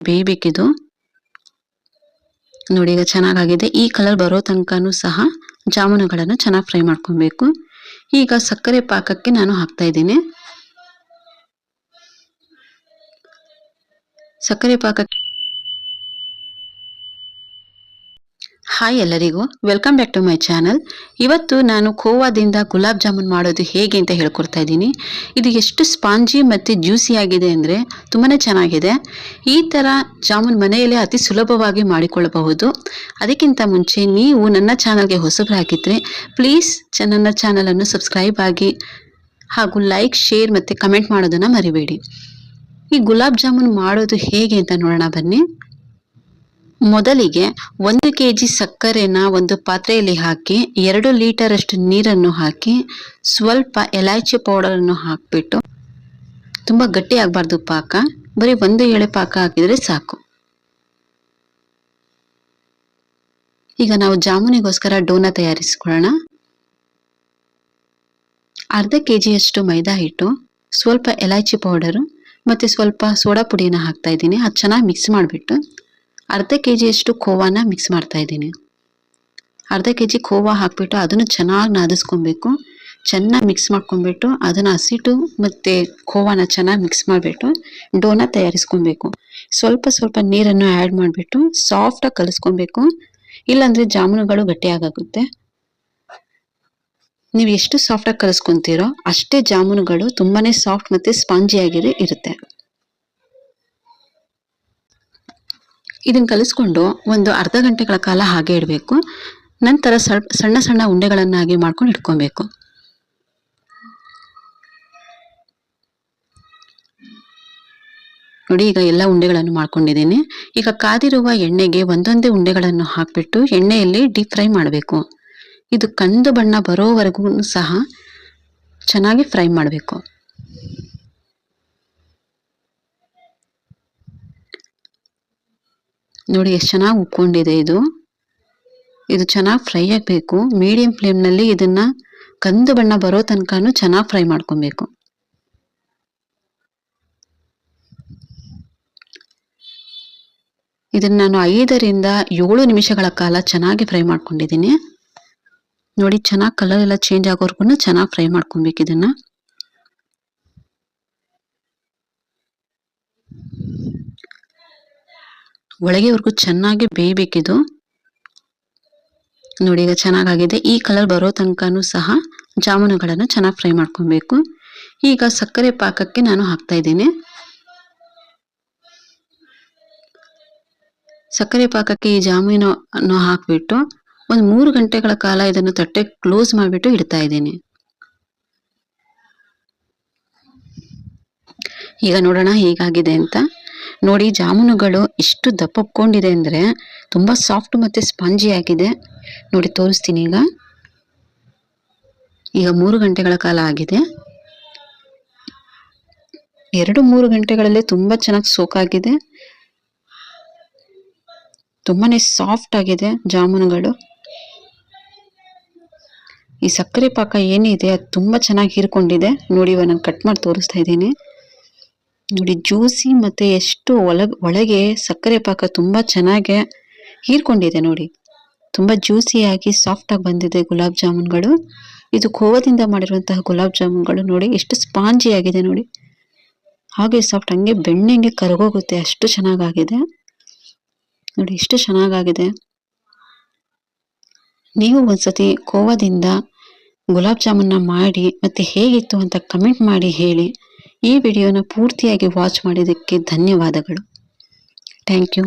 ಬೇಯಬೇಕಿದು. ನೋಡಿ, ಈಗ ಚೆನ್ನಾಗಾಗಿದೆ. ಈ ಕಲರ್ ಬರೋ ತನಕನೂ ಸಹ ಜಾಮೂನುಗಳನ್ನು ಚೆನ್ನಾಗಿ ಫ್ರೈ ಮಾಡ್ಕೊಬೇಕು. ಈಗ ಸಕ್ಕರೆ ಪಾಕಕ್ಕೆ ನಾನು ಹಾಕ್ತಾ ಇದ್ದೀನಿ. ಸಕ್ಕರೆ ಪಾಕಕ್ಕೆ ಹಾಯ್ ಎಲ್ಲರಿಗೂ. Welcome back to my channel ಇವತ್ತು ನಾನು ಖೋವಾದಿಂದ ಗುಲಾಬ್ ಜಾಮೂನ್ ಮಾಡೋದು ಹೇಗೆ ಅಂತ ಹೇಳ್ಕೊಡ್ತಾ ಇದ್ದೀನಿ. ಇದು ಎಷ್ಟು ಸ್ಪಾಂಜಿ ಮತ್ತು ಜ್ಯೂಸಿ ಆಗಿದೆ ಅಂದರೆ ತುಂಬಾ ಚೆನ್ನಾಗಿದೆ. ಈ ಥರ ಜಾಮೂನ್ ಮನೆಯಲ್ಲೇ ಅತಿ ಸುಲಭವಾಗಿ ಮಾಡಿಕೊಳ್ಳಬಹುದು. ಅದಕ್ಕಿಂತ ಮುಂಚೆ ನೀವು ನನ್ನ ಚಾನಲ್ಗೆ ಹೊಸಬರಾಗಿದ್ದರೆ ಪ್ಲೀಸ್ ನನ್ನ ಚಾನಲನ್ನು ಸಬ್ಸ್ಕ್ರೈಬ್ ಆಗಿ ಹಾಗೂ ಲೈಕ್ ಶೇರ್ ಮತ್ತು ಕಮೆಂಟ್ ಮಾಡೋದನ್ನು ಮರಿಬೇಡಿ. ಈ ಗುಲಾಬ್ ಜಾಮೂನ್ ಮಾಡೋದು ಹೇಗೆ ಅಂತ ನೋಡೋಣ ಬನ್ನಿ. ಮೊದಲಿಗೆ ಒಂದು ಕೆ ಜಿ ಸಕ್ಕರೆನ ಒಂದು ಪಾತ್ರೆಯಲ್ಲಿ ಹಾಕಿ, ಎರಡು ಲೀಟರ್ ಅಷ್ಟು ನೀರನ್ನು ಹಾಕಿ, ಸ್ವಲ್ಪ ಎಲಾಚಿ ಪೌಡರನ್ನು ಹಾಕಿಬಿಟ್ಟು ತುಂಬ ಗಟ್ಟಿ ಆಗಬಾರ್ದು ಪಾಕ. ಬರೀ ಒಂದು ಎಳೆ ಪಾಕ ಹಾಕಿದರೆ ಸಾಕು. ಈಗ ನಾವು ಜಾಮೂನಿಗೋಸ್ಕರ ಡೋನ ತಯಾರಿಸ್ಕೊಳ್ಳೋಣ. ಅರ್ಧ ಕೆ ಜಿಯಷ್ಟು ಮೈದಾ ಹಿಟ್ಟು, ಸ್ವಲ್ಪ ಎಲಾಚಿ ಪೌಡರು ಮತ್ತು ಸ್ವಲ್ಪ ಸೋಡಾ ಪುಡಿನ ಹಾಕ್ತಾ ಇದ್ದೀನಿ. ಅದು ಚೆನ್ನಾಗಿ ಮಿಕ್ಸ್ ಮಾಡಿಬಿಟ್ಟು ಅರ್ಧ ಕೆ ಜಿಯಷ್ಟು ಖೋವಾನ ಮಿಕ್ಸ್ ಮಾಡ್ತಾ ಇದ್ದೀನಿ. ಅರ್ಧ ಕೆ ಜಿ ಖೋವಾ ಹಾಕ್ಬಿಟ್ಟು ಅದನ್ನು ಚೆನ್ನಾಗಿ ನಾದಿಸ್ಕೊಬೇಕು. ಚೆನ್ನಾಗಿ ಮಿಕ್ಸ್ ಮಾಡ್ಕೊಂಡ್ಬಿಟ್ಟು ಅದನ್ನು ಹಸಿಟ್ಟು ಮತ್ತು ಖೋವಾನ ಚೆನ್ನಾಗಿ ಮಿಕ್ಸ್ ಮಾಡಿಬಿಟ್ಟು ಡೋನ ತಯಾರಿಸ್ಕೊಬೇಕು. ಸ್ವಲ್ಪ ಸ್ವಲ್ಪ ನೀರನ್ನು ಆ್ಯಡ್ ಮಾಡಿಬಿಟ್ಟು ಸಾಫ್ಟಾಗಿ ಕಲಿಸ್ಕೊಬೇಕು. ಇಲ್ಲಾಂದರೆ ಜಾಮೂನುಗಳು ಗಟ್ಟಿಯಾಗುತ್ತೆ ನೀವು ಎಷ್ಟು ಸಾಫ್ಟಾಗಿ ಕಲಿಸ್ಕೊತೀರೋ ಅಷ್ಟೇ ಜಾಮೂನುಗಳು ತುಂಬಾ ಸಾಫ್ಟ್ ಮತ್ತು ಸ್ಪಾಂಜಿಯಾಗಿದೆ ಇರುತ್ತೆ. ಇದನ್ನು ಕಲಿಸ್ಕೊಂಡು ಒಂದು ಅರ್ಧ ಗಂಟೆಗಳ ಕಾಲ ಹಾಗೆ ಇಡಬೇಕು. ನಂತರ ಸಣ್ಣ ಸಣ್ಣ ಉಂಡೆಗಳನ್ನಾಗಿ ಮಾಡ್ಕೊಂಡು ಇಟ್ಕೊಬೇಕು. ನೋಡಿ, ಈಗ ಎಲ್ಲ ಉಂಡೆಗಳನ್ನು ಮಾಡ್ಕೊಂಡಿದ್ದೀನಿ. ಈಗ ಕಾದಿರುವ ಎಣ್ಣೆಗೆ ಒಂದೊಂದೇ ಉಂಡೆಗಳನ್ನು ಹಾಕಿಬಿಟ್ಟು ಎಣ್ಣೆಯಲ್ಲಿ ಡೀಪ್ ಫ್ರೈ ಮಾಡಬೇಕು. ಇದು ಕಂದು ಬಣ್ಣ ಬರೋವರೆಗೂ ಸಹ ಚೆನ್ನಾಗಿ ಫ್ರೈ ಮಾಡಬೇಕು. ನೋಡಿ, ಎಷ್ಟು ಚೆನ್ನಾಗಿ ಉಕ್ಕೊಂಡಿದೆ ಇದು. ಇದು ಚೆನ್ನಾಗಿ ಫ್ರೈ ಆಗಬೇಕು. ಮೀಡಿಯಂ ಫ್ಲೇಮ್ನಲ್ಲಿ ಇದನ್ನು ಕಂದು ಬಣ್ಣ ಬರೋ ತನಕನೂ ಚೆನ್ನಾಗಿ ಫ್ರೈ ಮಾಡ್ಕೊಬೇಕು. ಇದನ್ನು ನಾನು ಐದರಿಂದ ಏಳು ನಿಮಿಷಗಳ ಕಾಲ ಚೆನ್ನಾಗಿ ಫ್ರೈ ಮಾಡ್ಕೊಂಡಿದ್ದೀನಿ. ನೋಡಿ, ಚೆನ್ನಾಗಿ ಕಲರ್ ಎಲ್ಲ ಚೇಂಜ್ ಆಗೋರ್ಗು ಚೆನ್ನಾಗಿ ಫ್ರೈ ಮಾಡ್ಕೊಬೇಕು ಇದನ್ನ. ಒಳಗೆವರೆಗೂ ಚೆನ್ನಾಗಿ ಬೇಯಬೇಕಿದು. ನೋಡಿ ಈಗ ಚೆನ್ನಾಗಾಗಿದೆ. ಈ ಕಲರ್ ಬರೋ ತನಕನೂ ಸಹ ಜಾಮೂನುಗಳನ್ನು ಚೆನ್ನಾಗಿ ಫ್ರೈ ಮಾಡ್ಕೊಬೇಕು. ಈಗ ಸಕ್ಕರೆ ಪಾಕಕ್ಕೆ ನಾನು ಹಾಕ್ತಾ ಇದ್ದೀನಿ. ಸಕ್ಕರೆ ಪಾಕಕ್ಕೆ ಈ ಜಾಮೂನು ಹಾಕ್ಬಿಟ್ಟು ಒಂದು ಮೂರು ಗಂಟೆಗಳ ಕಾಲ ಇದನ್ನು ತಟ್ಟೆ ಕ್ಲೋಸ್ ಮಾಡಿಬಿಟ್ಟು ಇಡ್ತಾ ಇದ್ದೀನಿ. ಈಗ ನೋಡೋಣ ಹೇಗಾಗಿದೆ ಅಂತ. ನೋಡಿ, ಜಾಮೂನುಗಳು ಎಷ್ಟು ದಪ್ಪಕೊಂಡಿದೆ ಅಂದರೆ ತುಂಬ ಸಾಫ್ಟ್ ಮತ್ತು ಸ್ಪಾಂಜಿ ಆಗಿದೆ. ನೋಡಿ, ತೋರಿಸ್ತೀನಿ ಈಗ. ಈಗ ಮೂರು ಗಂಟೆಗಳ ಕಾಲ ಆಗಿದೆ. ಎರಡು ಮೂರು ಗಂಟೆಗಳಲ್ಲೇ ತುಂಬ ಚೆನ್ನಾಗಿ ಸೋಕಾಗಿದೆ ತುಂಬಾನೇ ಸಾಫ್ಟ್ ಆಗಿದೆ ಜಾಮೂನುಗಳು. ಈ ಸಕ್ಕರೆ ಪಾಕ ಏನಿದೆ, ಅದು ತುಂಬ ಚೆನ್ನಾಗಿ ಹೀರ್ಕೊಂಡಿದೆ. ನೋಡಿ, ಇವಾಗ ನಾನು ಕಟ್ ಮಾಡಿ ತೋರಿಸ್ತಾ ಇದ್ದೀನಿ. ನೋಡಿ, ಜ್ಯೂಸಿ ಮತ್ತೆ ಎಷ್ಟು ಒಳಗೆ ಒಳಗೆ ಸಕ್ಕರೆ ಪಾಕ ತುಂಬಾ ಚೆನ್ನಾಗೆ ಹೀರ್ಕೊಂಡಿದೆ ನೋಡಿ. ತುಂಬಾ ಜ್ಯೂಸಿಯಾಗಿ ಸಾಫ್ಟಾಗಿ ಬಂದಿದೆ ಗುಲಾಬ್ ಜಾಮೂನ್ಗಳು. ಇದು ಕೋವದಿಂದ ಮಾಡಿರುವಂತಹ ಗುಲಾಬ್ ಜಾಮೂನ್ಗಳು ನೋಡಿ, ಎಷ್ಟು ಸ್ಪಾಂಜಿ ಆಗಿದೆ ನೋಡಿ. ಹಾಗೆ ಸಾಫ್ಟ್ ಹಂಗೆ ಬೆಣ್ಣೆಂಗೆ ಕರಗೋಗುತ್ತೆ, ಅಷ್ಟು ಚೆನ್ನಾಗಾಗಿದೆ. ನೋಡಿ ಎಷ್ಟು ಚೆನ್ನಾಗಾಗಿದೆ. ನೀವು ಒಂದ್ಸತಿ ಕೋವದಿಂದ ಗುಲಾಬ್ ಜಾಮೂನ್ನ ಮಾಡಿ ಮತ್ತೆ ಹೇಗಿತ್ತು ಅಂತ ಕಮೆಂಟ್ ಮಾಡಿ ಹೇಳಿ. ಈ ವಿಡಿಯೋನ ಪೂರ್ತಿಯಾಗಿ ವಾಚ್ ಮಾಡಿದ್ದಕ್ಕೆ ಧನ್ಯವಾದಗಳು. Thank you.